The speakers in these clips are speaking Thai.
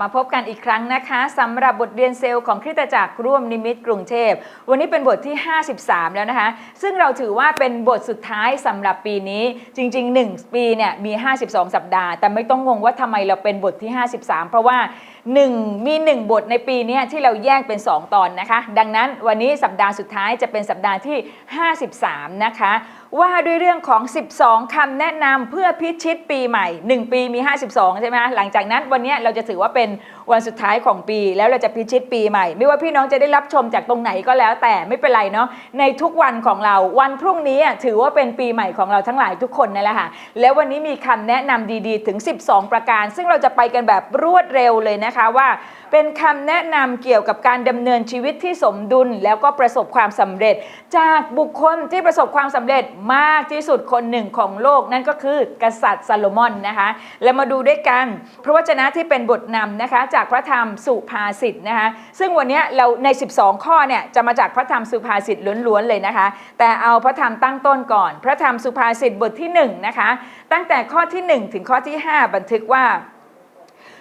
มาพบกันอีกครั้งนะคะสำหรับบทเรียนเซลล์ของคริสตจักรร่วมนิมิตกรุงเทพ วันนี้เป็นบทที่ 53 แล้วนะคะ ซึ่งเราถือว่าเป็นบทสุดท้ายสำหรับปีนี้จริง ๆ 1 ปีเนี่ยมี 52 สัปดาห์ แต่ไม่ต้องงงว่าทำไมเราเป็นบทที่ 53 เพราะว่า หนึ่งมีหนึ่งบทในปีนี้ที่เราแยกเป็น 2 ตอนนะคะ ดังนั้นวันนี้สัปดาห์สุดท้ายจะเป็นสัปดาห์ที่ 53 นะคะ ว่าด้วยเรื่องของ 12คำแนะนำเพื่อพิชิตปีใหม่ 1 ปีมี 52 ใช่ไหมหลังจากนั้นวันนี้เราจะถือว่าเป็น วันสุดท้ายของปี แล้วเราจะพิชิตปีใหม่ ไม่ว่าพี่น้องจะได้รับชมจากตรงไหนก็แล้วแต่ไม่เป็นไรเนาะในทุกวันของเราวันพรุ่งนี้ถือว่าเป็นปีใหม่ของเราทั้งหลายทุกคนนั่นแหละค่ะแล้ววันนี้มีคำแนะนำดีๆ ถึง 12 ประการ ซึ่งเราจะไปกันแบบรวดเร็วเลยนะคะว่า เป็นคำแนะนำเกี่ยวกับการดำเนินชีวิตที่สมดุลแล้วก็ประสบความสำเร็จ จากบุคคลที่ประสบความสำเร็จมากที่สุดคนหนึ่งของโลก นั่นก็คือกษัตริย์ซาโลมอนนะคะ แล้วมาดูด้วยกัน พระวจนะที่เป็นบทนำนะคะ จากพระธรรมสุภาษิตนะคะ ซึ่งวันนี้เราใน 12 ข้อเนี่ยจะมาจากพระธรรมสุภาษิตล้วนๆเลยนะคะ แต่เอาพระธรรมตั้งต้นก่อน พระธรรมสุภาษิตบทที่1นะคะตั้งแต่ข้อที่ 1 ถึงข้อที่ 5 บันทึกว่า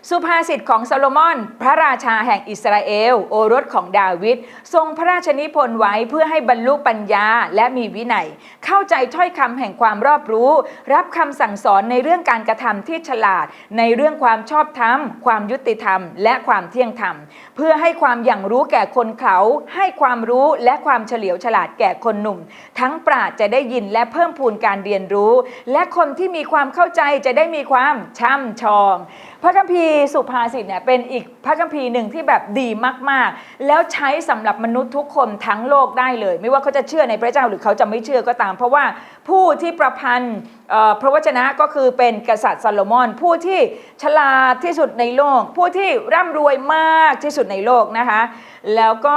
สุภาษิตของโซโลมอน พระราชาแห่งอิสราเอล โอรสของดาวิดทรงพระราชนิพนธ์ไว้เพื่อให้บรรลุปัญญาและมีวินัย เข้าใจถ้อยคำแห่งความรอบรู้ รับคำสั่งสอนในเรื่องการกระทำที่ฉลาด ในเรื่องความชอบธรรม ความยุติธรรม และความเที่ยงธรรม เพื่อให้ความอย่างรู้แก่คนเขา ให้ความรู้และความเฉลียวฉลาดแก่คนหนุ่ม ทั้งปราดจะได้ยินและเพิ่มพูนการเรียนรู้ และคนที่มีความเข้าใจจะได้มีความช่ำชอง พระคัมภีร์สุภาษิตเนี่ยเป็นอีกพระคัมภีร์หนึ่งที่แบบดีมากๆ แล้วใช้สำหรับมนุษย์ทุกคนทั้งโลกได้เลย ไม่ว่าเขาจะเชื่อในพระเจ้าหรือเขาจะไม่เชื่อก็ตาม เพราะว่าผู้ที่ประพันธ์พระวจนะก็คือเป็นกษัตริย์ซาโลมอน ผู้ที่ฉลาดที่สุดในโลก ผู้ที่ร่ำรวยมากที่สุดในโลกนะคะ แล้วก็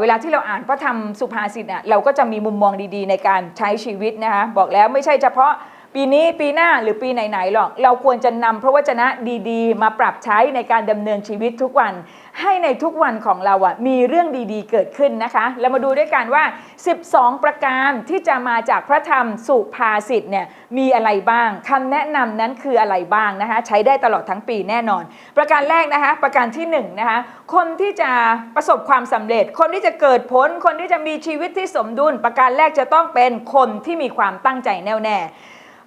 เวลาที่เราอ่านพระธรรมสุภาษิตอะเราก็จะมีมุมมองดีๆ ในการใช้ชีวิตนะคะบอกแล้วไม่ใช่เฉพาะ ปีนี้ปีหน้าหรือปีไหนๆหรอก เราควรจะนำพระวจนะดีๆ มาปรับใช้ในการดำเนินชีวิตทุกวัน ให้ในทุกวันของเราอะมีเรื่องดีๆ เกิดขึ้นนะคะแล้วมาดูด้วยกันว่า 12 ประการที่จะมาจากพระธรรมสุภาษิตเนี่ยมีอะไรบ้างคำแนะนำนั้นคืออะไรบ้างนะคะ ใช้ได้ตลอดทั้งปีแน่นอน ประการแรกนะคะ ประการที่1นงนะคะคนที่จะประสบความสำเร็จ คนที่จะเกิดผล คนที่จะมีชีวิตที่สมดุล ประการแรกจะต้องเป็นคนที่มีความตั้งใจแน่วแน่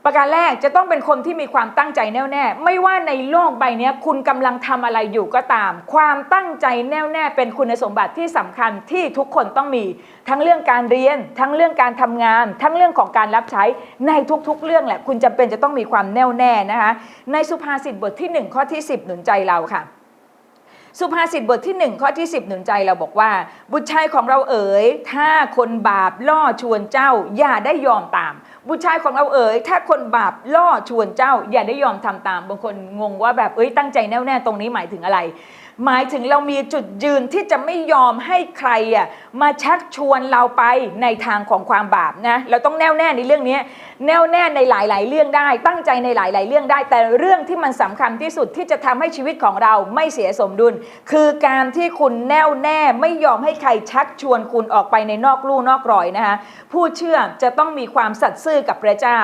ประการแรกจะต้องเป็นคนที่มีความตั้งใจแน่วแน่ ไม่ว่าในโลกใบนี้คุณกำลังทำอะไรอยู่ก็ตาม ความตั้งใจแน่วแน่ เป็นคุณสมบัติที่สำคัญที่ทุกคนต้องมี ทั้งเรื่องการเรียน ทั้งเรื่องการทำงาน ทั้งเรื่องของการรับใช้ในทุกๆ เรื่องแหละ คุณจำเป็นจะต้องมีความแน่วแน่นะคะ ในสุภาษิตบทที่ 1 ข้อที่ 10 หนุนใจเราค่ะสุภาษิตบทที่ 1 ข้อที่ 10 หนุนใจเราบอกว่า บุตรชายของเราเอ๋ย ถ้าคนบาปล่อชวนเจ้าอย่าได้ยอมตาม บุตรชายของเราเอ๋ยถ้าคนบาปล่อชวนเจ้า อย่าได้ยอมทำตาม บางคนงงว่าแบบเอ้ยตั้งใจแน่วแน่ตรงนี้หมายถึงอะไร หมายถึงเรามีจุดยืนที่จะไม่ยอมให้ใครอะมาชักชวนเราไปในทางของความบาปนะเราต้องแน่วแน่ในเรื่องนี้แน่วแน่ในหลาย ๆ เรื่องได้ ตั้งใจในหลาย ๆ เรื่องได้ แต่เรื่องที่มันสำคัญที่สุดที่จะทำให้ชีวิตของเราไม่เสียสมดุล คือการที่คุณแน่วแน่ไม่ยอมให้ใครชักชวนคุณออกไปในนอกลู่นอกรอยนะคะผู้เชื่อจะต้องมีความสัตย์ซื่อกับพระเจ้า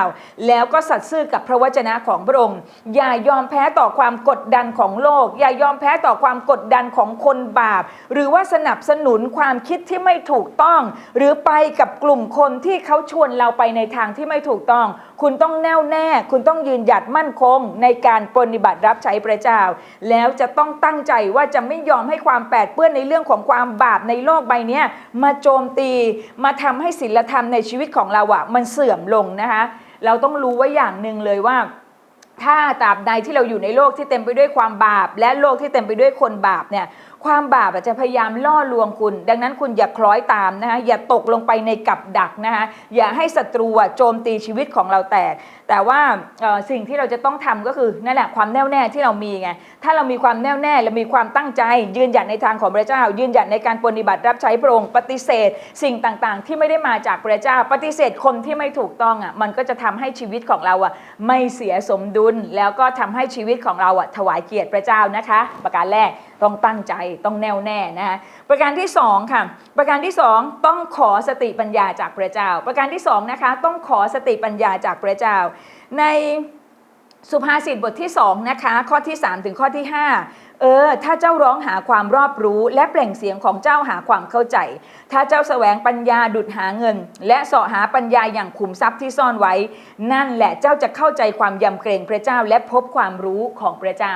แล้วก็สัตย์ซื่อกับพระวจนะของพระองค์อย่ายอมแพ้ต่อความกดดันของโลก อย่ายอมแพ้ต่อความกดดันของคนบาป หรือว่าสนับสนุนความคิดที่ไม่ถูกต้อง หรือไปกับกลุ่มคนที่เขาชวนเราไปในทางที่ไม่ถูกต้อง คุณต้องแน่วแน่ คุณต้องยืนหยัดมั่นคง ในการปฏิบัติรับใช้พระเจ้า แล้วจะต้องตั้งใจว่าจะไม่ยอมให้ความแปดเปื้อนในเรื่องของความบาปในโลกใบนี้มาโจมตีมาทำให้ศีลธรรมในชีวิตของเราอะมันเสื่อมลงนะคะเราต้องรู้ไว่าอย่างหนึ่งเลยว่า ถ้าตราบใดที่เราอยู่ในโลกที่เต็มไปด้วยความบาป และโลกที่เต็มไปด้วยคนบาปเนี่ย ความบาปจะพยายามล่อลวงคุณ ดังนั้นคุณอย่าคล้อยตามนะคะอย่าตกลงไปในกับดักนะคะอย่าให้ศัตรูโจมตีชีวิตของเราแตก แต่ว่าสิ่งที่เราจะต้องทำก็คือนั่นแหละความแน่วแน่ที่เรามีไงถ้าเรามีความแน่วแน่เรามีความตั้งใจ ยืนหยัดในทางของพระเจ้า ยืนหยัดในการปฏิบัติรับใช้พระองค์ปฏิเสธ สิ่งต่างๆ ที่ไม่ได้มาจากพระเจ้า ปฏิเสธคนที่ไม่ถูกต้องอะมันก็จะทำให้ชีวิตของเราอะไม่เสียสมดุลแล้วก็ทำให้ชีวิตของเราอะถวายเกียรติพระเจ้านะคะ ประการแรกต้องตั้งใจต้องแน่วแน่นะคะประการที่สองค่ะประการที่สองต้องขอสติปัญญาจากพระเจ้า ประการที่สองนะคะต้องขอสติปัญญาจากพระเจ้า ในสุภาษิตบทที่2นะคะข้อที่ 3 ถึงข้อที่ 5 เออ ถ้าเจ้าร้องหาความรอบรู้ และเปล่งเสียงของเจ้าหาความเข้าใจ ถ้าเจ้าแสวงปัญญาดุดหาเงิน และเสาะหาปัญญาอย่างขุมทรัพย์ที่ซ่อนไว้ นั่นแหละเจ้าจะเข้าใจความยำเกรงพระเจ้าและพบความรู้ของพระเจ้า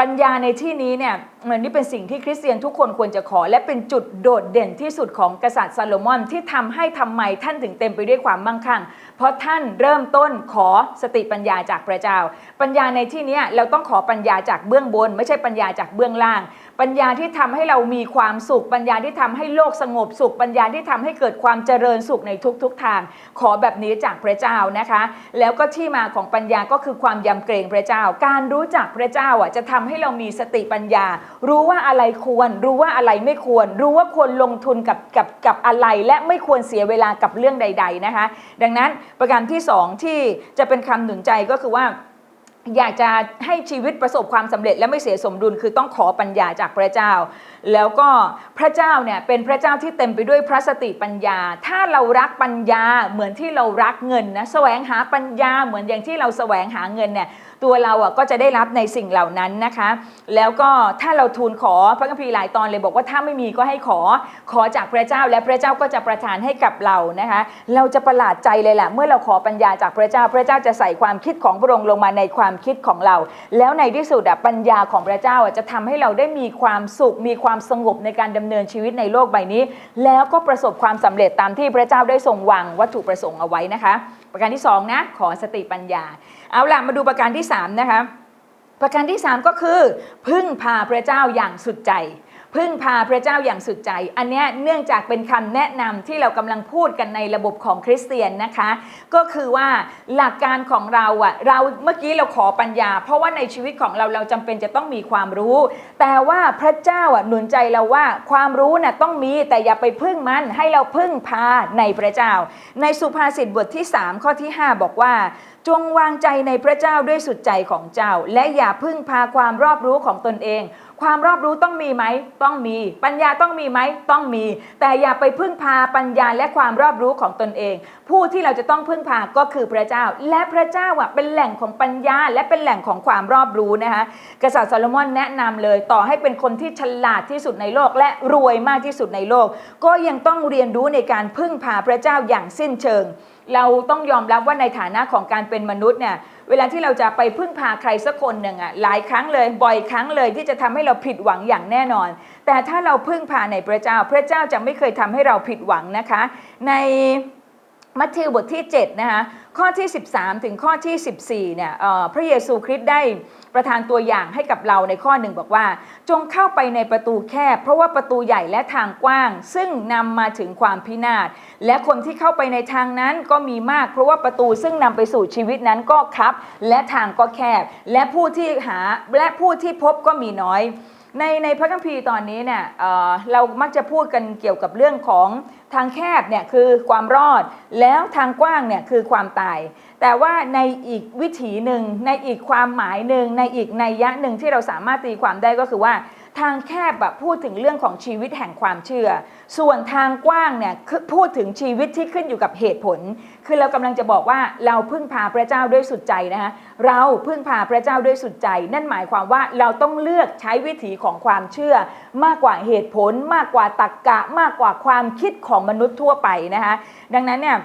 ปัญญาในที่นี้เนี่ยมันนี่เป็นสิ่งที่คริสเตียนทุกคนควรจะขอ และเป็นจุดโดดเด่นที่สุดของกษัตริย์ซาโลมอนที่ทำให้ทำไมท่านถึงเต็มไปด้วยความมั่งคั่ง เพราะท่านเริ่มต้นขอสติปัญญาจากพระเจ้า ปัญญาในที่นี้เราต้องขอปัญญาจากเบื้องบน ไม่ใช่ปัญญาจากเบื้องล่าง ปัญญาที่ทำให้เรามีความสุข ปัญญาที่ทำให้โลกสงบสุข ปัญญาที่ทำให้เกิดความเจริญสุขในทุกๆทาง ขอแบบนี้จากพระเจ้านะคะ แล้วก็ที่มาของปัญญาก็คือความยำเกรงพระเจ้า การรู้จักพระเจ้าอะจะทำให้เรามีสติปัญญา รู้ว่าอะไรควร รู้ว่าอะไรไม่ควร รู้ว่าควรลงทุนกับกับกับอะไร และไม่ควรเสียเวลากับเรื่องใด ๆนะคะ ดังนั้นประการที่สองที่จะเป็นคำหนุนใจก็คือว่า อยากจะให้ชีวิตประสบความสำเร็จและไม่เสียสมดุลคือต้องขอปัญญาจากพระเจ้า แล้วก็พระเจ้าเนี่ยเป็นพระเจ้าที่เต็มไปด้วยพระสติปัญญา ถ้าเรารักปัญญาเหมือนที่เรารักเงินนะแสวงหาปัญญาเหมือนอย่างที่เราแสวงหาเงินเนี่ยตัวเราอะก็จะได้รับในสิ่งเหล่านั้นนะคะ แล้วก็ถ้าเราทูลขอพระคัมภีร์หลายตอนเลยบอกว่าถ้าไม่มีก็ให้ขอขอจากพระเจ้าและพระเจ้าก็จะประทานให้กับเรานะคะ เราจะประหลาดใจเลยแหละเมื่อเราขอปัญญาจากพระเจ้า พระเจ้าจะใส่ความคิดของพระองค์ลงมาในความคิดของเรา แล้วในที่สุดอะปัญญาของพระเจ้าอะจะทำให้เราได้มีความสุขมีความสงบในการดำเนินชีวิตในโลกใบนี้ แล้วก็ประสบความสำเร็จตามที่พระเจ้าได้ทรงวางวัตถุประสงค์เอาไว้นะคะ ประการที่สองนะขอสติปัญญา เอาล่ะมาดูประการที่สามนะคะประการที่ 3 ก็คือ พึ่งพาพระเจ้าอย่างสุดใจ พึ่งพาพระเจ้าอย่างสุดใจ อันนี้เนื่องจากเป็นคำแนะนำที่เรากำลังพูดกันในระบบของคริสเตียนนะคะ ก็คือว่าหลักการของเราอะเราเมื่อกี้เราขอปัญญา เพราะว่าในชีวิตของเราเราจำเป็นจะต้องมีความรู้ แต่ว่าพระเจ้าอะหนุนใจเราว่าความรู้น่ะต้องมีแต่อย่าไปพึ่งมันให้เราพึ่งพาในพระเจ้า ในสุภาษิตบทที่ 3 ข้อที่ 5 บอกว่า จงวางใจในพระเจ้าด้วยสุดใจของเจ้า และอย่าพึ่งพาความรอบรู้ของตนเอง ความรอบรู้ต้องมีไหม ต้องมี ปัญญาต้องมีไหม ต้องมี แต่อย่าไปพึ่งพาปัญญาและความรอบรู้ของตนเอง ผู้ที่เราจะต้องพึ่งพาก็คือพระเจ้า และพระเจ้าอะเป็นแหล่งของปัญญาและเป็นแหล่งของความรอบรู้นะคะกษัตริย์ซาโลมอนแนะนำเลยต่อให้เป็นคนที่ฉลาดที่สุดในโลก และรวยมากที่สุดในโลก ก็ยังต้องเรียนรู้ในการพึ่งพาพระเจ้าอย่างสิ้นเชิง เราต้องยอมรับว่าในฐานะของการเป็นมนุษย์เนี่ยเวลาที่เราจะไปพึ่งพาใครสักคนหนึ่งอะหลายครั้งเลยบ่อยครั้งเลยที่จะทำให้เราผิดหวังอย่างแน่นอน แต่ถ้าเราพึ่งพาในพระเจ้า พระเจ้าจะไม่เคยทำให้เราผิดหวังนะคะ ใน มัทธิวบทที่7นะคะข้อที่ 13 ถึงข้อที่14เนี่ยเอ่อพระเยซูคริสต์ได้ประทานตัวอย่างให้กับเราในข้อหนึ่งบอกว่า จงเข้าไปในประตูแคบ เพราะว่าประตูใหญ่และทางกว้าง ซึ่งนำมาถึงความพินาศและคนที่เข้าไปในทางนั้นก็มีมาก เพราะว่าประตูซึ่งนำไปสู่ชีวิตนั้นก็คับ และทางก็แคบ และผู้ที่หาและผู้ที่พบก็มีน้อยในในพระคัมภีร์ตอนนี้เนี่ยเเรามักจะพูดกันเกี่ยวกับเรื่องของ ทางแคบเนี่ยคือความรอด แล้วทางกว้างเนี่ยคือความตาย แต่ว่าในอีกวิถีหนึ่งในอีกความหมายหนึ่งในอีกนัยยะหนึ่งที่เราสามารถตีความได้ก็คือว่า ทางแคบแบบพูดถึงเรื่องของชีวิตแห่งความเชื่อ ส่วนทางกว้างเนี่ยพูดถึงชีวิตที่ขึ้นอยู่กับเหตุผล คือเรากำลังจะบอกว่าเราพึ่งพาพระเจ้าด้วยสุดใจนะคะเราพึ่งพาพระเจ้าด้วยสุดใจ นั่นหมายความว่าเราต้องเลือกใช้วิถีของความเชื่อ มากกว่าเหตุผล มากกว่าตรรกกะ มากกว่าความคิดของมนุษย์ทั่วไปนะคะดังนั้นเนี่ย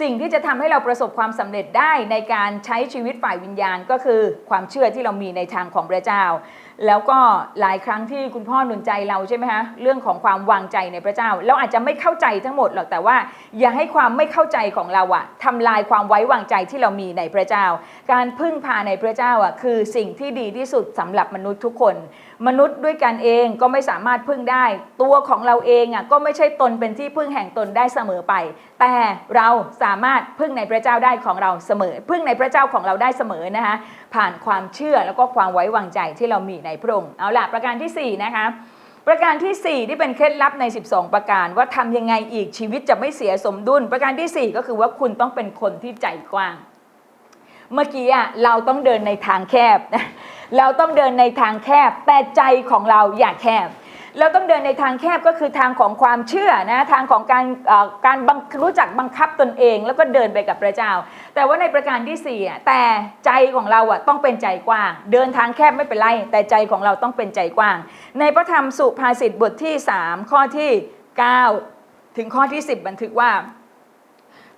สิ่งที่จะทำให้เราประสบความสำเร็จได้ในการใช้ชีวิตฝ่ายวิญญาณก็คือความเชื่อที่เรามีในทางของพระเจ้า แล้วก็หลายครั้งที่คุณพ่อหนุนใจเราใช่ไหมคะเรื่องของความวางใจในพระเจ้า เราอาจจะไม่เข้าใจทั้งหมดหรอกแต่ว่า อย่าให้ความไม่เข้าใจของเราอะทำลายความไว้วางใจที่เรามีในพระเจ้า การพึ่งพาในพระเจ้าอะคือสิ่งที่ดีที่สุดสำหรับมนุษย์ทุกคน มนุษย์ด้วยกันเองก็ไม่สามารถพึ่งได้ ตัวของเราเองอะก็ไม่ใช่ตนเป็นที่พึ่งแห่งตนได้เสมอไป แต่เราสามารถพึ่งในพระเจ้าได้ของเราเสมอ พึ่งในพระเจ้าของเราได้เสมอนะคะผ่านความเชื่อแล้วก็ความไว้วางใจที่เรามีในพระองค์เอาล่ะประการที่สี่นะคะประการที่ 4 ที่เป็นเคล็ดลับใน 12 ประการว่าทำยังไงอีกชีวิตจะไม่เสียสมดุล ประการทีสี่ 4 ก็คือว่าคุณต้องเป็นคนที่ใจกว้าง เมื่อกี้อะเราต้องเดินในทางแคบ เราต้องเดินในทางแคบ แต่ใจของเราอย่าแคบ เราต้องเดินในทางแคบก็คือทางของความเชื่อนะทางของการการรู้จักบังคับตนเอง แล้วก็เดินไปกับพระเจ้า แต่ว่าในประการที่สี่อะแต่ใจของเราอะต้องเป็นใจกว้าง เดินทางแคบไม่เป็นไร แต่ใจของเราต้องเป็นใจกว้าง ในพระธรรมสุภาษิตบทที่ 3 ข้อที่ 9 ถึงข้อที่ 10 บันทึกว่า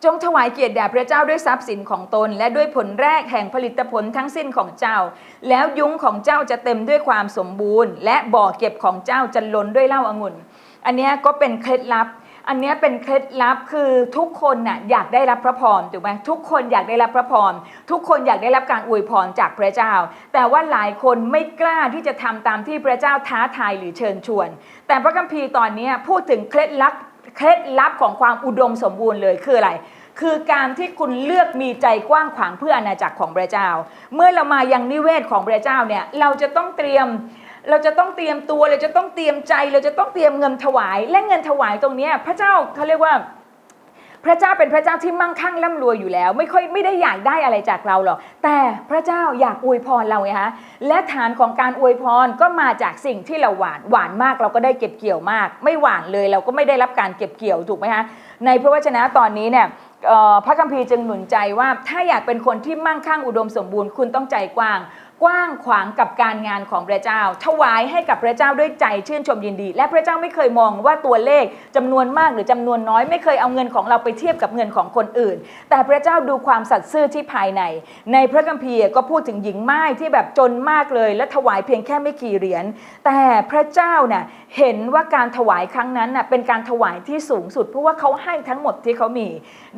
จงถวายเกียรติแด่พระเจ้าด้วยทรัพย์สินของตน และด้วยผลแรกแห่งผลิตผลทั้งสิ้นของเจ้า แล้วยุ้งของเจ้าจะเต็มด้วยความสมบูรณ์ และบ่อเก็บของเจ้าจะล้นด้วยเหล้าองุ่น อันนี้ก็เป็นเคล็ดลับ อันนี้เป็นเคล็ดลับคือทุกคนน่ะอยากได้รับพระพรถูกไหมทุกคนอยากได้รับพระพรทุกคนอยากได้รับการอวยพรจากพระเจ้า แต่ว่าหลายคนไม่กล้าที่จะทำตามที่พระเจ้าท้าทายหรือเชิญชวน แต่พระคัมภีร์ตอนนี้พูดถึงเคล็ดลับ เคล็ดลับของความอุดมสมบูรณ์เลยคืออะไร คือการที่คุณเลือกมีใจกว้างขวางเพื่ออาณาจักรของพระเจ้า เมื่อเรามายังนิเวศของพระเจ้าเนี่ยเราจะต้องเตรียมเราจะต้องเตรียมตัวเราจะต้องเตรียมใจ เราจะต้องเตรียมเงินถวาย และเงินถวายตรงนี้พระเจ้าเขาเรียกว่า ระเจ้าเป็นพระเจ้าที่มั่งคั่งร่ำรวยอยู่แล้ว ไม่ค่อยไม่ได้อยากได้อะไรจากเราหรอกแต่พระเจ้าอยากอวยพรเราไงฮะและฐานของการอวยพรก็มาจากสิ่งที่เราหวานหวานมากเราก็ได้เก็บเกี่ยวมาก ไม่หวานเลยเราก็ไม่ได้รับการเก็บเกี่ยวถูกไหมฮะในพระวจนะตอนนี้เนี่ยพระคัมภีร์จึงหนุนใจว่าถ้าอยากเป็นคนที่มั่งคั่งอุดมสมบูรณ์คุณต้องใจกว้าง กว้างขวางกับการงานของพระเจ้า ถวายให้กับพระเจ้าด้วยใจชื่นชมยินดี และพระเจ้าไม่เคยมองว่าตัวเลขจำนวนมากหรือจำนวนน้อยไม่เคยเอาเงินของเราไปเทียบกับเงินของคนอื่น แต่พระเจ้าดูความสัตย์ซื่อที่ภายใน ในพระคัมภีร์ก็พูดถึงหญิงไม้ที่แบบจนมากเลย และถวายเพียงแค่ไม่กี่เหรียญแต่พระเจ้าน่ะเห็นว่าการถวายครั้งนั้นน่ะเป็นการถวายที่สูงสุด เพราะว่าเขาให้ทั้งหมดที่เขามี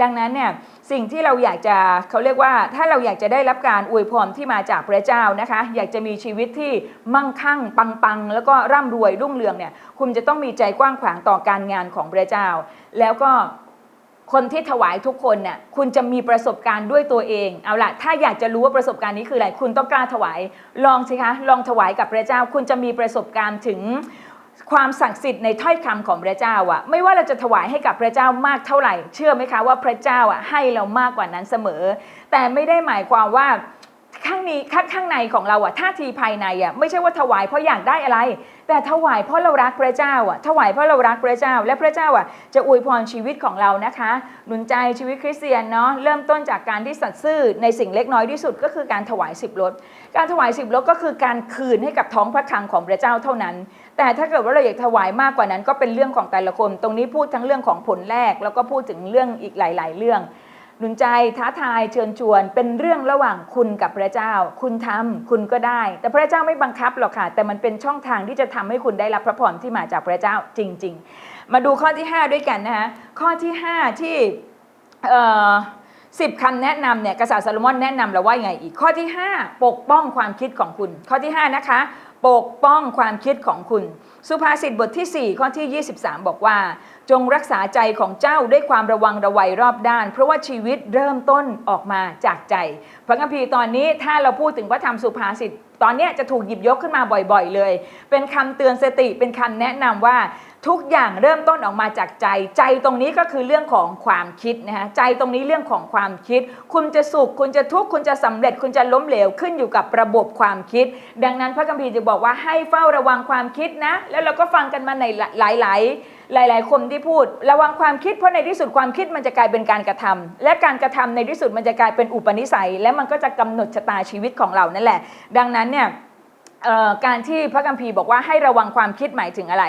ดังนั้นเนี่ยสิ่งที่เราอยากจะเขาเรียกว่าถ้าเราอยากจะได้รับการอวยพรที่มาจากพระเจ้านะคะ อยากจะมีชีวิตที่มั่งคั่ง ปังๆ แล้วก็ร่ำรวยรุ่งเรืองเนี่ยคุณจะต้องมีใจกว้างขวางต่อการงานของพระเจ้า แล้วก็คนที่ถวายทุกคนเนี่ยคุณจะมีประสบการณ์ด้วยตัวเอง เอาล่ะถ้าอยากจะรู้ว่าประสบการณ์นี้คืออะไร คุณต้องกล้าถวาย ลองสิคะ ลองถวายกับพระเจ้า คุณจะมีประสบการณ์ถึงความศักดิ์สิทธิ์ในถ้อยคำของพระเจ้าอะไม่ว่าเราจะถวายให้กับพระเจ้ามากเท่าไหร่ เชื่อไหมคะว่าพระเจ้าอะให้เรามากกว่านั้นเสมอ แต่ไม่ได้หมายความว่า ข้างนี้ข้างข้างในของเราอะท่าทีภายในอะไม่ใช่ว่าถวายเพราะอยากได้อะไร แต่ถวายเพราะเรารักพระเจ้าอะถวายเพราะเรารักพระเจ้า และพระเจ้าอะจะอวยพรชีวิตของเรานะคะ หนุนใจชีวิตคริสเตียนเนาะเริ่มต้นจากการที่สัตย์ซื่อในสิ่งเล็กน้อยที่สุดก็คือการถวายสิบรถการถวายสิบรถก็คือการคืนให้กับท้องพระคลังของพระเจ้าเท่านั้น แต่ถ้าเกิดว่าเราอยากถวายมากกว่านั้น ก็เป็นเรื่องของแต่ละคน ตรงนี้พูดทั้งเรื่องของผลแรก แล้วก็พูดถึงเรื่องอีกหลาย ๆ เรื่อง หนุนใจท้าทายเชิญชวน เป็นเรื่องระหว่างคุณกับพระเจ้า คุณทำคุณก็ได้ แต่พระเจ้าไม่บังคับหรอกค่ะ แต่มันเป็นช่องทางที่จะทำให้คุณได้รับพระพรที่มาจากพระเจ้าจริง ๆ มาดูข้อที่ 5 ด้วยกันนะคะข้อที่ 5 ที่เอ่อสิบคำแนะนำเนี่ยกษัตริย์ซาโลมอนแนะนำเราว่ายังไงอีกข้อที่ 5 ปกป้องความคิดของคุณ ข้อที่ 5 นะคะ ปกป้องความคิดของคุณ สุภาษิตบทที่ 4 ข้อที่ 23 บอกว่า จงรักษาใจของเจ้าด้วยความระวังระวัยรอบด้าน เพราะว่าชีวิตเริ่มต้นออกมาจากใจ พระคัมภีร์ตอนนี้ถ้าเราพูดถึงพระธรรมสุภาษิต ตอนนี้จะถูกหยิบยกขึ้นมาบ่อยๆเลย เป็นคำเตือนสติเป็นคำแนะนำว่าทุกอย่างเริ่มต้นออกมาจากใจ ใจตรงนี้ก็คือเรื่องของความคิดนะฮะใจตรงนี้เรื่องของความคิด คุณจะสุข คุณจะทุกข์คุณจะสำเร็จ คุณจะล้มเหลวขึ้นอยู่กับระบบความคิด ดังนั้นพระคัมภีร์จะบอกว่าให้เฝ้าระวังความคิดนะ แล้วเราก็ฟังกันมาในหลาย ๆ หลายๆ คนที่พูด ระวังความคิดเพราะในที่สุดความคิดมันจะกลายเป็นการกระทำและการกระทำในที่สุดมันจะกลายเป็นอุปนิสัย และมันก็จะกำหนดชะตาชีวิตของเรานั่นแหละ ดังนั้นเนี่ยการที่พระกัมภีร์บอกว่าให้ระวังความคิดหมายถึงอะไร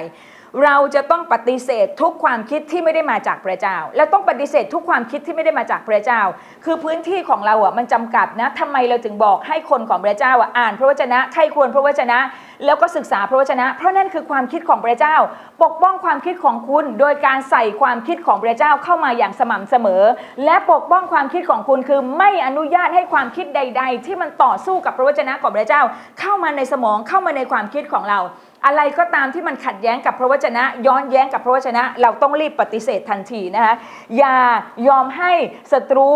เราจะต้องปฏิเสธทุกความคิดที่ไม่ได้มาจากพระเจ้า และต้องปฏิเสธทุกความคิดที่ไม่ได้มาจากพระเจ้า คือพื้นที่ของเราอะมันจำกัดนะทำไมเราถึงบอกให้คนของพระเจ้าอะอ่านพระวจนะใครควรพระวจนะ แล้วก็ศึกษาพระวจนะ เพราะนั่นคือความคิดของพระเจ้า ปกป้องความคิดของคุณ โดยการใส่ความคิดของพระเจ้าเข้ามาอย่างสม่ำเสมอ และปกป้องความคิดของคุณคือไม่อนุญาตให้ความคิดใด ๆ ที่มันต่อสู้กับพระวจนะของพระเจ้า เข้ามาในสมองเข้ามาในความคิดของเรา อะไรก็ตามที่มันขัดแย้งกับพระวจนะ ย้อนแย้งกับพระวจนะ เราต้องรีบปฏิเสธทันทีนะคะอย่ายอมให้ศัตรู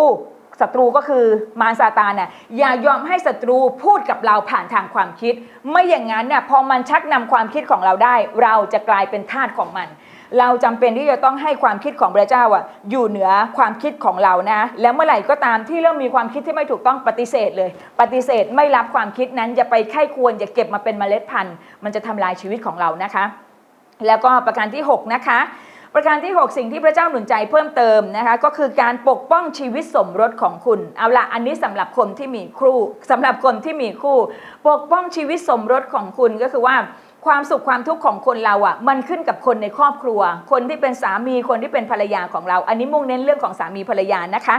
ศัตรูก็คือมารซาตานน่ะอย่ายอมให้ศัตรูพูดกับเราผ่านทางความคิด ไม่อย่างนั้นเนี่ยพอมันชักนำความคิดของเราได้ เราจะกลายเป็นทาสของมัน เราจำเป็นที่จะต้องให้ความคิดของพระเจ้าอะอยู่เหนือความคิดของเรานะ แล้วเมื่อไหร่ก็ตามที่เริ่มมีความคิดที่ไม่ถูกต้องปฏิเสธเลย ปฏิเสธไม่รับความคิดนั้นอย่าไปไข้ควรอย่าเก็บมาเป็นเมล็ดพันธุ์มันจะทำลายชีวิตของเรานะคะ แล้วก็ประการที่ 6 นะคะประการที่ 6 สิ่งที่พระเจ้าหนุนใจเพิ่มเติมนะคะก็คือการปกป้องชีวิตสมรสของคุณ เอาละอันนี้สำหรับคนที่มีคู่สำหรับคนที่มีคู่ ปกป้องชีวิตสมรสของคุณก็คือว่า ความสุขความทุกข์ของคนเราอะ มันขึ้นกับคนในครอบครัว คนที่เป็นสามีคนที่เป็นภรรยาของเรา อันนี้มุ่งเน้นเรื่องของสามีภรรยานะคะ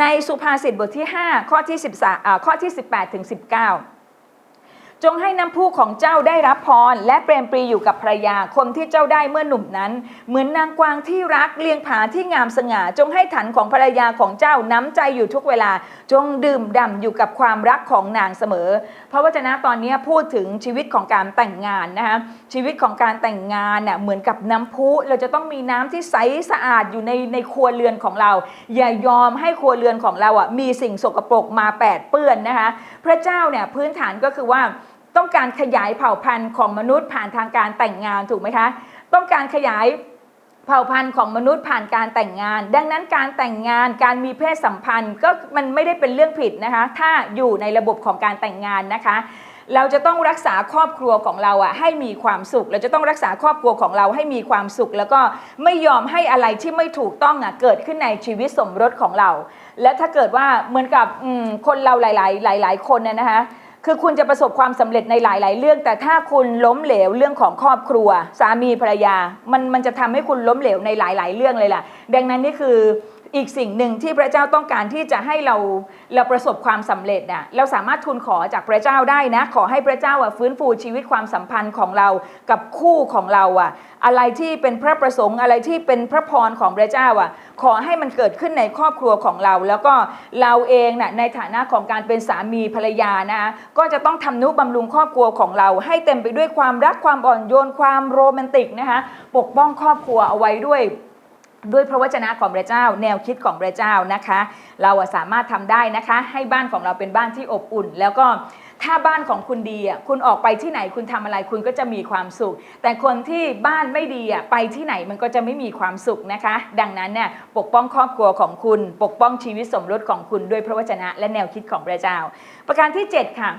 ในสุภาษิตบทที่ 5 ข้อที่13อ่าข้อที่ 18ถึง19 จงให้น้ำผู้ของเจ้าได้รับพร และเปรมปรีอยู่กับภรรยาคนที่เจ้าได้เมื่อหนุ่มนั้น เหมือนนางกวางที่รักเลียงผาที่งามสง่า จงให้ฐานของภรรยาของเจ้าน้ำใจอยู่ทุกเวลา จงดื่มด่ำอยู่กับความรักของนางเสมอเพราะวจนะตอนนี้พูดถึงชีวิตของการแต่งงานนะคะ ชีวิตของการแต่งงานเนี่ยเหมือนกับน้ำพุเราจะต้องมีน้ำที่ใสสะอาดอยู่ในในครัวเรือนของเรา อย่ายอมให้ครัวเรือนของเราอะมีสิ่งสกปรกมาแปดเปื้อนนะคะ พระเจ้าเนี่ยพื้นฐานก็คือว่าต้องการขยายเผ่าพันธุ์ของมนุษย์ผ่านทางการแต่งงานถูกไหมคะ ต้องการขยายเผ่าพันธุ์ของมนุษย์ผ่านการแต่งงาน ดังนั้นการแต่งงานการมีเพศสัมพันธ์ก็มันไม่ได้เป็นเรื่องผิดนะคะ ถ้าอยู่ในระบบของการแต่งงานนะคะ เราจะต้องรักษาครอบครัวของเราอะให้มีความสุข เราจะต้องรักษาครอบครัวของเราให้มีความสุข แล้วก็ไม่ยอมให้อะไรที่ไม่ถูกต้องอะเกิดขึ้นในชีวิตสมรสของเรา และถ้าเกิดว่าเหมือนกับคนเราหลาย ๆ หลาย ๆ คนเนี่ยนะคะคือคุณจะประสบความสำเร็จในหลาย ๆ เรื่อง แต่ถ้าคุณล้มเหลวเรื่องของครอบครัว สามีภรรยา มันมันจะทำให้คุณล้มเหลวในหลาย ๆ เรื่องเลยล่ะ ดังนั้นนี่คือ อีกสิ่งหนึ่งที่พระเจ้าต้องการที่จะให้เราเราประสบความสำเร็จน่ะเราสามารถทูลขอจากพระเจ้าได้นะ ขอให้พระเจ้าอะฟื้นฟูชีวิตความสัมพันธ์ของเรากับคู่ของเราอะ อะไรที่เป็นพระประสงค์อะไรที่เป็นพระพรของพระเจ้าอะ ขอให้มันเกิดขึ้นในครอบครัวของเรา แล้วก็เราเองน่ะในฐานะของการเป็นสามีภรรยานะก็จะต้องทำนุบำรุงครอบครัวของเรา ให้เต็มไปด้วยความรักความอ่อนโยนความโรแมนติกนะคะปกป้องครอบครัวเอาไว้ด้วย ด้วยพระวจนะของพระเจ้า แนวคิดของพระเจ้านะคะ เราสามารถทำได้นะคะ ให้บ้านของเราเป็นบ้านที่อบอุ่น แล้วก็ถ้าบ้านของคุณดีอะคุณออกไปที่ไหนคุณทำอะไรคุณก็จะมีความสุข แต่คนที่บ้านไม่ดีอะไปที่ไหนมันก็จะไม่มีความสุขนะคะ ดังนั้นเนี่ยปกป้องครอบครัวของคุณ ปกป้องชีวิตสมรสของคุณด้วยพระวจนะ และแนวคิดของพระเจ้า ประการที่ 7 ค่ะ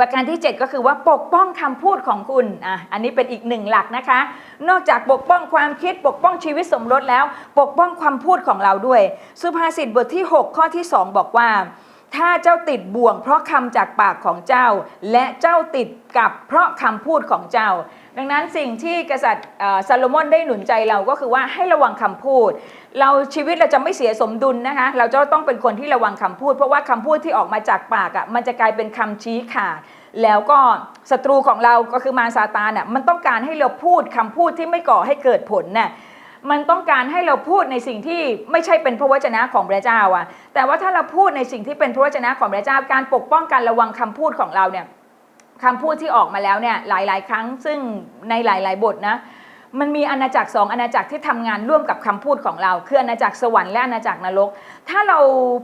ประการที่ 7 ก็คือว่าปกป้องคำพูดของคุณอะอันนี้เป็นอีกหนึ่งหลักนะคะ นอกจากปกป้องความคิดปกป้องชีวิตสมรสแล้ว ปกป้องความพูดของเราด้วย สุภาษิตบทที่ 6 ข้อที่ 2 บอกว่า ถ้าเจ้าติดบ่วงเพราะคำจากปากของเจ้า และเจ้าติดกับเพราะคำพูดของเจ้า ดังนั้นสิ่งที่กษัตริย์ซาโลมอนได้หนุนใจเราก็คือว่าให้ระวังคำพูด เราชีวิตเราจะไม่เสียสมดุลนะคะ เราจะต้องเป็นคนที่ระวังคำพูด เพราะว่าคำพูดที่ออกมาจากปากอะมันจะกลายเป็นคำชี้ขาด แล้วก็ศัตรูของเราก็คือมารซาตานน่ะมันต้องการให้เราพูดคำพูดที่ไม่ก่อให้เกิดผลน่ะ มันต้องการให้เราพูดในสิ่งที่ไม่ใช่เป็นพระวจนะของพระเจ้าอะแต่ว่าถ้าเราพูดในสิ่งที่เป็นพระวจนะของพระเจ้า การปกป้องการระวังคำพูดของเราเนี่ยคำพูดที่ออกมาแล้วเนี่ยหลาย ๆ ครั้งซึ่งในหลาย ๆ บทนะมันมีอาณาจักรสองอาณาจักรที่ทำงานร่วมกับคำพูดของเรา คืออาณาจักรสวรรค์และอาณาจักรนรก ถ้าเรา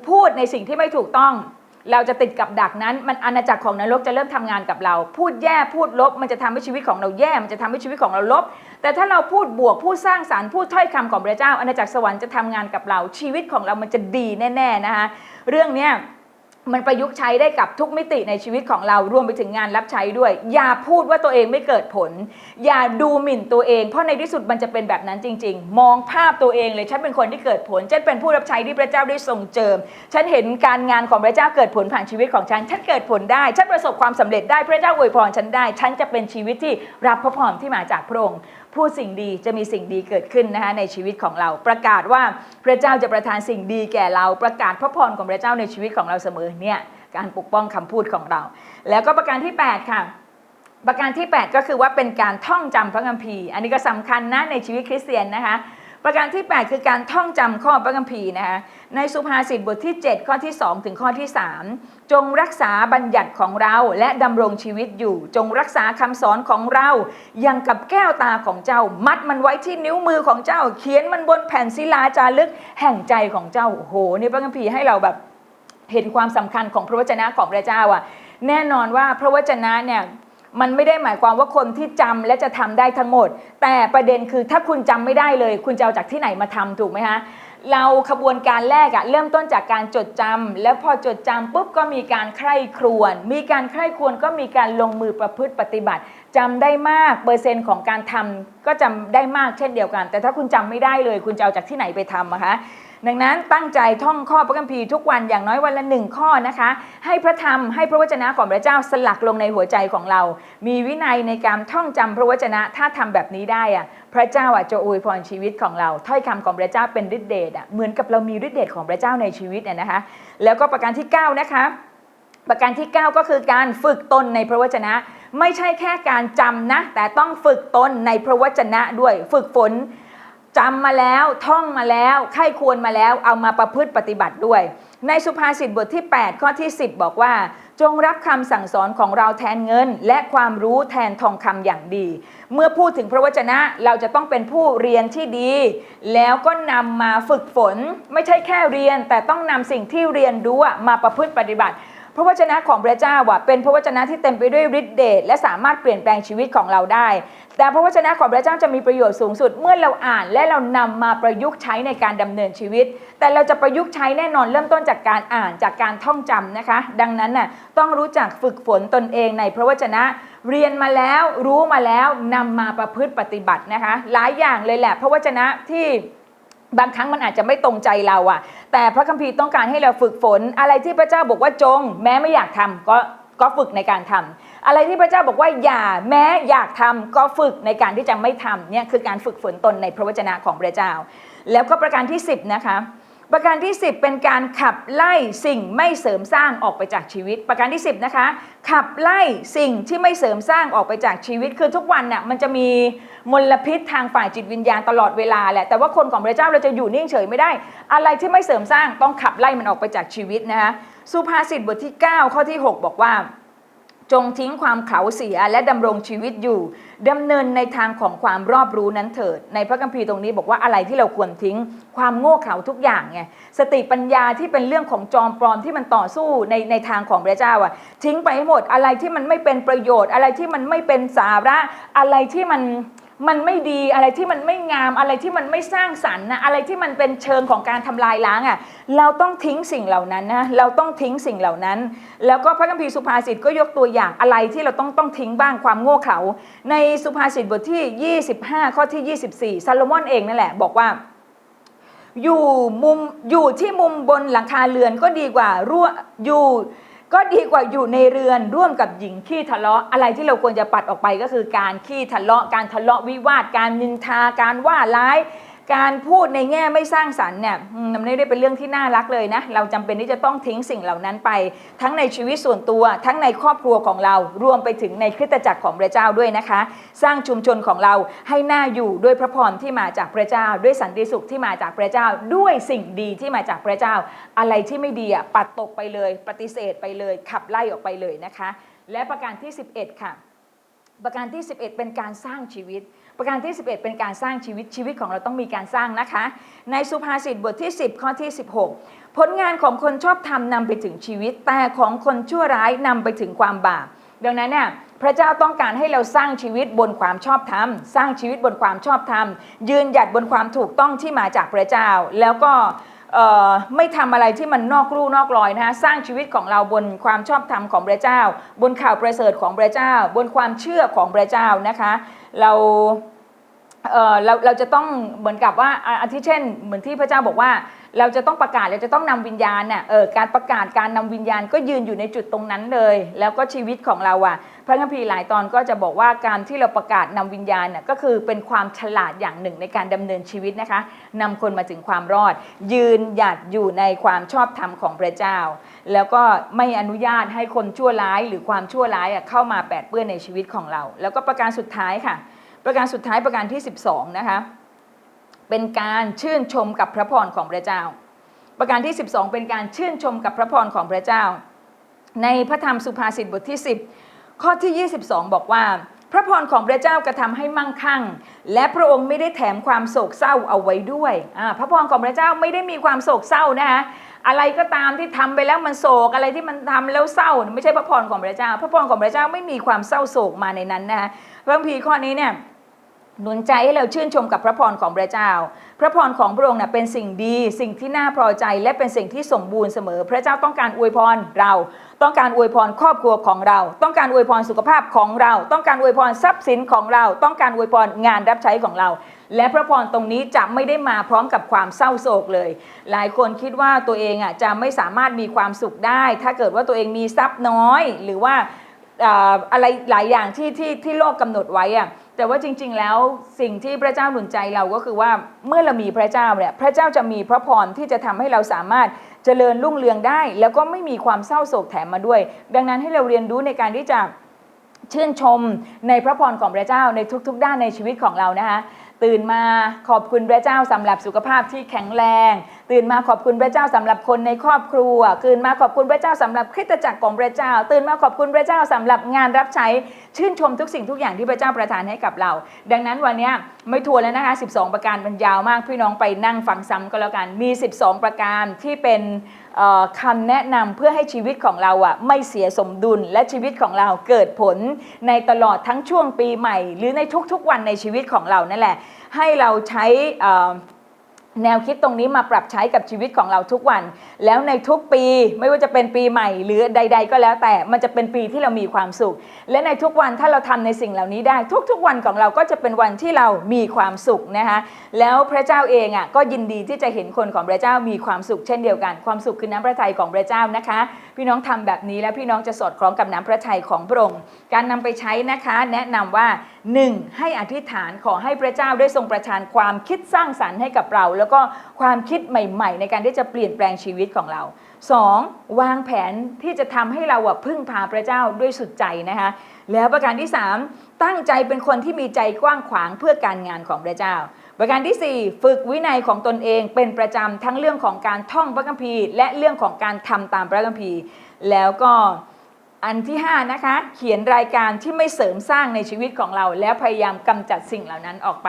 พูดในสิ่งที่ไม่ถูกต้อง เราจะติดกับดักนั้น มันอาณาจักรของนรกจะเริ่มทำงานกับเรา พูดแย่พูดลบ มันจะทำให้ชีวิตของเราแย่มันจะทำให้ชีวิตของเราลบ แต่ถ้าเราพูดบวกพูดสร้างสารรค์พูดถ้อยคำของพระเจ้าอาณาจักรสวรรค์จะทำงานกับเราชีวิตของเรามันจะดีแน่ๆนะคะเรื่องเนี้ย มันประยุกต์ใช้ได้กับทุกมิติในชีวิตของเรารวมไปถึงงานรับใช้ด้วย อย่าพูดว่าตัวเองไม่เกิดผล อย่าดูหมิ่นตัวเอง เพราะในที่สุดมันจะเป็นแบบนั้นจริง ๆ มองภาพตัวเองเลยฉันเป็นคนที่เกิดผลฉันเป็นผู้รับใช้ที่พระเจ้าได้ทรงเจิม ฉันเห็นการงานของพระเจ้าเกิดผลผ่านชีวิตของฉัน ฉันเกิดผลได้ ฉันประสบความสำเร็จได้พระเจ้าอวยพรฉันได้ ฉันจะเป็นชีวิตที่รับพระพรที่มาจากพระองค์ พูดสิ่งดีจะมีสิ่งดีเกิดขึ้นนะคะในชีวิตของเรา ประกาศว่าพระเจ้าจะประทานสิ่งดีแก่เรา ประกาศพระพรของพระเจ้าในชีวิตของเราเสมอเนี่ยการปกป้องคำพูดของเรา แล้วก็ประการที่ 8 ค่ะ ประการที่ 8 ก็คือว่าเป็นการท่องจำพระคัมภีร์ อันนี้ก็สำคัญนะในชีวิตคริสเตียนนะคะ ประการที่ 8 คือการท่องจำข้อพระคัมภีร์นะคะในสุภาษิตบทที่ 7 ข้อที่ 2 ถึงข้อที่ 3 จงรักษาบัญญัติของเราและดำรงชีวิตอยู่ จงรักษาคำสอนของเราอย่างกับแก้วตาของเจ้า มัดมันไว้ที่นิ้วมือของเจ้า เขียนมันบนแผ่นศิลาจารึกแห่งใจของเจ้าโอ้โหนี่พระคัมภีร์ให้เราแบบเห็นความสำคัญของพระวจนะของพระเจ้าอะแน่นอนว่าพระวจนะเนี่ย มันไม่ได้หมายความว่าคนที่จำและจะทำได้ทั้งหมด แต่ประเด็นคือถ้าคุณจำไม่ได้เลย คุณจะเอาจากที่ไหนมาทำถูกไหมฮะเราขบวนการแรกอะเริ่มต้นจากการจดจำแล้วพอจดจำปุ๊บก็มีการใคร่ครวญมีการใคร่ครวญก็มีการลงมือประพฤติปฏิบัติจำได้มากเปอร์เซ็นต์ของการทำก็จำได้มากเช่นเดียวกัน แต่ถ้าคุณจำไม่ได้เลย คุณจะเอาจากที่ไหนไปทำอะคะ ดังนั้นตั้งใจท่องข้อพระคัมภีร์ทุกวันอย่างน้อยวันละหนึ่งข้อนะคะ ให้พระธรรมให้พระวจนะของพระเจ้าสลักลงในหัวใจของเรา มีวินัยในการท่องจำพระวจนะถ้าทำแบบนี้ได้อะพระเจ้าอะจะอวยพรชีวิตของเราถ้อยคำของพระเจ้าเป็นฤทธิเดชอะเหมือนกับเรามีฤทธิเดชของพระเจ้าในชีวิตเนี่ยนะคะ แล้วก็ประการที่เก้านะคะ ประการที่ 9 ก็คือการฝึกตนในพระวจนะไม่ใช่แค่การจำนะ แต่ต้องฝึกตนในพระวจนะด้วยฝึกฝน จำมาแล้วท่องมาแล้วไข้ควรมาแล้วเอามาประพฤติปฏิบัติด้วย ในสุภาษิตบทที่ 8 ข้อที่ 10 บอกว่า จงรับคำสั่งสอนของเราแทนเงิน และความรู้แทนทองคำอย่างดี เมื่อพูดถึงพระวจนะเราจะต้องเป็นผู้เรียนที่ดี แล้วก็นำมาฝึกฝน ไม่ใช่แค่เรียน แต่ต้องนำสิ่งที่เรียนรู้มาประพฤติปฏิบัติพระวจนะของพระเจ้าว่ะเป็นพระวจนะที่เต็มไปด้วยฤทธิเดชและสามารถเปลี่ยนแปลงชีวิตของเราได้ แต่พระวจนะของพระเจ้าจะมีประโยชน์สูงสุด เมื่อเราอ่านและเรานำมาประยุกต์ใช้ในการดำเนินชีวิต แต่เราจะประยุกต์ใช้แน่นอนเริ่มต้นจากการอ่านจากการท่องจำนะคะ ดังนั้นน่ะต้องรู้จักฝึกฝนตนเองในพระวจนะ เรียนมาแล้วรู้มาแล้วนำมาประพฤติปฏิบัตินะคะ หลายอย่างเลยแหละพระวจนะที่บางครั้งมันอาจจะไม่ตรงใจเราอะแต่พระคัมภีร์ต้องการให้เราฝึกฝนอะไรที่พระเจ้าบอกว่าจง แม้ไม่อยากทำก็ก็ฝึกในการทำ อะไรที่พระเจ้าบอกว่าอย่าแม้อยากทำก็ฝึกในการที่จะไม่ทำเนี่ยคือการฝึกฝนตนในพระวจนะของพระเจ้า แล้วก็ประการที่ 10 นะคะ ประการที่ 10 เป็นการขับไล่สิ่งไม่เสริมสร้างออกไปจากชีวิต ประการที่ 10นะคะขับไล่สิ่งที่ไม่เสริมสร้างออกไปจากชีวิต คือทุกวันน่ะมันจะมีมลพิษทางฝ่ายจิตวิญญาณตลอดเวลาแหละแต่ว่าคนของพระเจ้าเราจะอยู่นิ่งเฉยไม่ได้ อะไรที่ไม่เสริมสร้างต้องขับไล่มันออกไปจากชีวิตนะคะสุภาษิตบทที่ 9 ข้อที่ 6 บอกว่า จงทิ้งความเขาเสียและดำรงชีวิตอยู่ดำเนินในทางของความรอบรู้นั้นเถิด ในพระคัมภีร์ตรงนี้บอกว่าอะไรที่เราควรทิ้ง ความโง่เขลาทุกอย่างไงสติปัญญาที่เป็นเรื่องของจอมปลอมที่มันต่อสู้ในในทางของพระเจ้าอะทิ้งไปให้หมดอะไรที่มันไม่เป็นประโยชน์ อะไรที่มันไม่เป็นสาระอะไรที่มัน มันไม่ดีอะไรที่มันไม่งามอะไรที่มันไม่สร้างสรรค์นะอะไรที่มันเป็นเชิงของการทำลายล้างอะ่ะเราต้องทิ้งสิ่งเหล่านั้นนะเราต้องทิ้งสิ่งเหล่านั้น แล้วก็พระคัมภีร์สุภาษิตก็ยกตัวอย่างอะไรที่เราต้องต้องทิ้งบ้างความโง่เขลาในสุภาษิตบทที่ 25 ข้อที่ 24ซาโลมอนเองนั่นแหละบอกว่าอยู่มุมอยู่ที่มุมบนหลังคาเรือนก็ดีกว่ารั่วอยู่ ก็ดีกว่าอยู่ในเรือนร่วมกับหญิงขี้ทะเลาะ อะไรที่เราควรจะปัดออกไปก็คือการขี้ทะเลาะ การทะเลาะวิวาท การนินทา การว่าร้าย การพูดในแง่ไม่สร้างสรรค์เนี่ยมันไม่ได้เป็นเรื่องที่น่ารักเลยนะ เราจำเป็นที่จะต้องทิ้งสิ่งเหล่านั้นไป ทั้งในชีวิตส่วนตัว ทั้งในครอบครัวของเรา รวมไปถึงในคริสตจักรของพระเจ้าด้วยนะคะ สร้างชุมชนของเราให้น่าอยู่ด้วยพระพรที่มาจากพระเจ้า ด้วยสันติสุขที่มาจากพระเจ้า ด้วยสิ่งดีที่มาจากพระเจ้า อะไรที่ไม่ดีอะปัดตกไปเลย ปฏิเสธไปเลย ขับไล่ออกไปเลยนะคะ และประการที่ 11 ค่ะ ประการที่ 11 เป็นการสร้างชีวิต ประการที่ 11 เป็นการสร้างชีวิตชีวิตของเราต้องมีการสร้างนะคะ ในสุภาษิตบทที่ 10 ข้อที่ 16 ผลงานของคนชอบทำนำไปถึงชีวิต แต่ของคนชั่วร้ายนำไปถึงความบาปดังนั้นเนี่ยพระเจ้าต้องการให้เราสร้างชีวิตบนความชอบธรรม สร้างชีวิตบนความชอบธรรม ยืนหยัดบนความถูกต้องที่มาจากพระเจ้าแล้วก็ ไม่ทำอะไรที่มันนอกลู่นอกรอยนะคะสร้างชีวิตของเราบนความชอบธรรมของพระเจ้า บนข่าวประเสริฐของพระเจ้า บนความเชื่อของพระเจ้านะคะ เราเราเราจะต้องเหมือนกับว่าอ่าอาทิเช่น เหมือนที่พระเจ้าบอกว่า เราจะต้องประกาศเราจะต้องนำวิญญาณน่ะเออการประกาศการนำวิญญาณก็ยืนอยู่ในจุดตรงนั้นเลย แล้วก็ชีวิตของเราอะพระคัมภีร์หลายตอนก็จะบอกว่าการที่เราประกาศนำวิญญาณน่ะก็คือเป็นความฉลาดอย่างหนึ่งในการดำเนินชีวิตนะคะนำคนมาถึงความรอด ยืนหยัดอยู่ในความชอบธรรมของพระเจ้า แล้วก็ไม่อนุญาตให้คนชั่วร้ายหรือความชั่วร้ายอะเข้ามาแปดเปื้อนในชีวิตของเรา แล้วก็ประการสุดท้ายค่ะ ประการสุดท้ายประการที่ 12 นะคะ เป็นการชื่นชมกับพระพรของพระเจ้า ประการที่ 12 เป็นการชื่นชมกับพระพรของพระเจ้า ในพระธรรมสุภาษิตบทที่ 10 ข้อที่ 22 บอกว่า พระพรของพระเจ้ากระทำให้มั่งคั่ง และพระองค์ไม่ได้แถมความโศกเศร้าเอาไว้ด้วยพระพรของพระเจ้าไม่ได้มีความโศกเศร้านะคะอะไรก็ตามที่ทำไปแล้วมันโศกอะไรที่มันทำแล้วเศร้า ไม่ใช่พระพรของพระเจ้า พระพรของพระเจ้าไม่มีความเศร้าโศกมาในนั้นนะคะพระคัมภีข้อนี้เนี่ย หนุนใจให้เราชื่นชมกับพระพรของพระเจ้า พระพรของพระองค์น่ะเป็นสิ่งดี สิ่งที่น่าพอใจและเป็นสิ่งที่สมบูรณ์เสมอ พระเจ้าต้องการอวยพรเรา ต้องการอวยพรครอบครัวของเรา ต้องการอวยพรสุขภาพของเรา ต้องการอวยพรทรัพย์สินของเรา ต้องการอวยพรงานรับใช้ของเรา และพระพรตรงนี้จะไม่ได้มาพร้อมกับความเศร้าโศกเลย หลายคนคิดว่าตัวเองอะจะไม่สามารถมีความสุขได้ ถ้าเกิดว่าตัวเองมีทรัพย์น้อย หรือว่าอ่าอะไรหลายอย่างที่ที่ที่โลกกำหนดไว้อะ แต่ว่าจริง ๆ แล้วสิ่งที่พระเจ้าหนุนใจเราก็คือว่าเมื่อเรามีพระเจ้าเนี่ยพระเจ้าจะมีพระพรที่จะทำให้เราสามารถเจริญรุ่งเรืองได้ แล้วก็ไม่มีความเศร้าโศกแถมมาด้วย ดังนั้นให้เราเรียนรู้ในการที่จะชื่นชมในพระพรของพระเจ้าในทุก ๆ ด้านในชีวิตของเรานะคะตื่นมาขอบคุณพระเจ้าสำหรับสุขภาพที่แข็งแรง ตื่นมาขอบคุณพระเจ้าสำหรับคนในครอบครัว ตื่นมาขอบคุณพระเจ้าสำหรับคริสตจักรของพระเจ้า ตื่นมาขอบคุณพระเจ้าสำหรับงานรับใช้ชื่นชมทุกสิ่งทุกอย่างที่พระเจ้าประทานให้กับเรา ดังนั้นวันนี้ไม่ทัวร์แล้วนะคะ 12 ประการมันยาวมากพี่น้องไปนั่งฟังซ้ำก็แล้วกันมี 12 ประการที่เป็นเอ่อคำแนะนำเพื่อให้ชีวิตของเราอะไม่เสียสมดุลและชีวิตของเราเกิดผลในตลอดทั้งช่วงปีใหม่ หรือในทุกๆวันในชีวิตของเรานั่นแหละ ให้เราใช้ แนวคิดตรงนี้มาปรับใช้กับชีวิตของเราทุกวัน แล้วในทุกปีไม่ว่าจะเป็นปีใหม่ หรือใด ๆ ก็แล้วแต่มันจะเป็นปีที่เรามีความสุข และในทุกวันถ้าเราทำในสิ่งเหล่านี้ได้ ทุกๆวันของเราก็จะเป็นวันที่เรามีความสุขนะคะแล้วพระเจ้าเองอะก็ยินดีที่จะเห็นคนของพระเจ้ามีความสุขเช่นเดียวกัน ความสุขคือน้ำพระทัยของพระเจ้านะคะ พี่น้องทำแบบนี้แล้วพี่น้องจะสอดคล้องกับน้ำพระทัยของพระองค์การนำไปใช้นะคะ แนะนำว่า 1. ให้อธิษฐานขอให้พระเจ้าได้ทรงประทานความคิดสร้างสรรค์ให้กับเราแล้วก็ความคิดใหม่ๆ ในการที่จะเปลี่ยนแปลงชีวิตของเรา 2. วางแผนที่จะทำให้เราอะพึ่งพาพระเจ้าด้วยสุดใจนะคะแล้วประการที่ 3 ตั้งใจเป็นคนที่มีใจกว้างขวางเพื่อการงานของพระเจ้า ประการทีสี่4 ฝึกวินัยของตนเองเป็นประจำทั้งเรื่องของการท่องพระคัมภีร์ และเรื่องของการทำตามพระคัมภีร์ แล้วก็ อันที่ 5 นะคะ เขียนรายการที่ไม่เสริมสร้างในชีวิตของเรา แล้วพยายามกำจัดสิ่งเหล่านั้นออกไป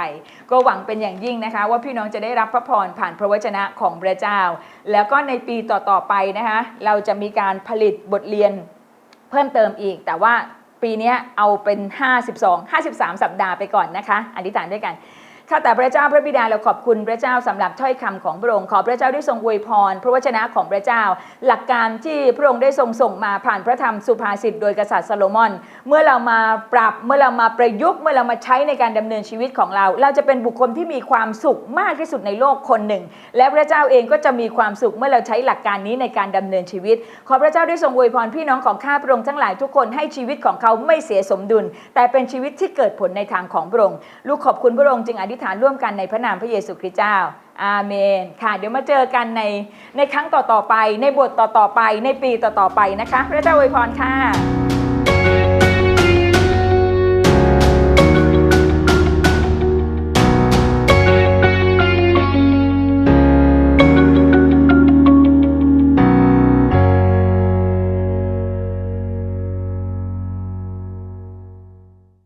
ก็หวังเป็นอย่างยิ่งนะคะ ว่าพี่น้องจะได้รับพระพรผ่านพระวจนะของพระเจ้า แล้วก็ในปีต่อๆไปนะคะ เราจะมีการผลิตบทเรียนเพิ่มเติมอีก แต่ว่าปีนี้เอาเป็น 52 53 สัปดาห์ไปก่อนนะคะ อธิษฐานด้วยกัน ข้าแต่พระเจ้าพระบิดาเราขอบคุณพระเจ้าสำหรับถ้อยคำของพระองค์ขอพระเจ้าได้ทรงอวยพรพระวจนะของพระเจ้า หลักการที่พระองค์ได้ทรงส่งมาผ่านพระธรรมสุภาษิตโดยกษัตริย์ซาโลมอน เมื่อเรามาปรับเมื่อเรามาประยุกต์เมื่อเรามาใช้ในการดำเนินชีวิตของเรา เราจะเป็นบุคคลที่มีความสุขมากที่สุดในโลกคนหนึ่ง และพระเจ้าเองก็จะมีความสุขเมื่อเราใช้หลักการนี้ในการดำเนินชีวิต ขอพระเจ้าได้ทรงอวยพรพี่น้องของข้าพระองค์ทั้งหลายทุกคนให้ชีวิตของเขาไม่เสียสมดุล แต่เป็นชีวิตที่เกิดผลในทางของพระองค์ลูกขอบคุณพระองค์จึงอธิษฐานร่วมกันในพระนามพระเยซูคริสต์เจ้า อาเมน ค่ะ เดี๋ยวมาเจอกันในในครั้งต่อๆไป ในบทต่อๆไป ในปีต่อๆไปนะคะ พระเจ้าอวยพรค่ะ